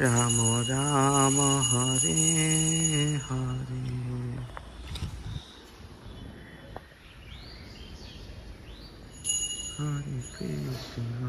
Ram Ram Hare Hare Hare Krishna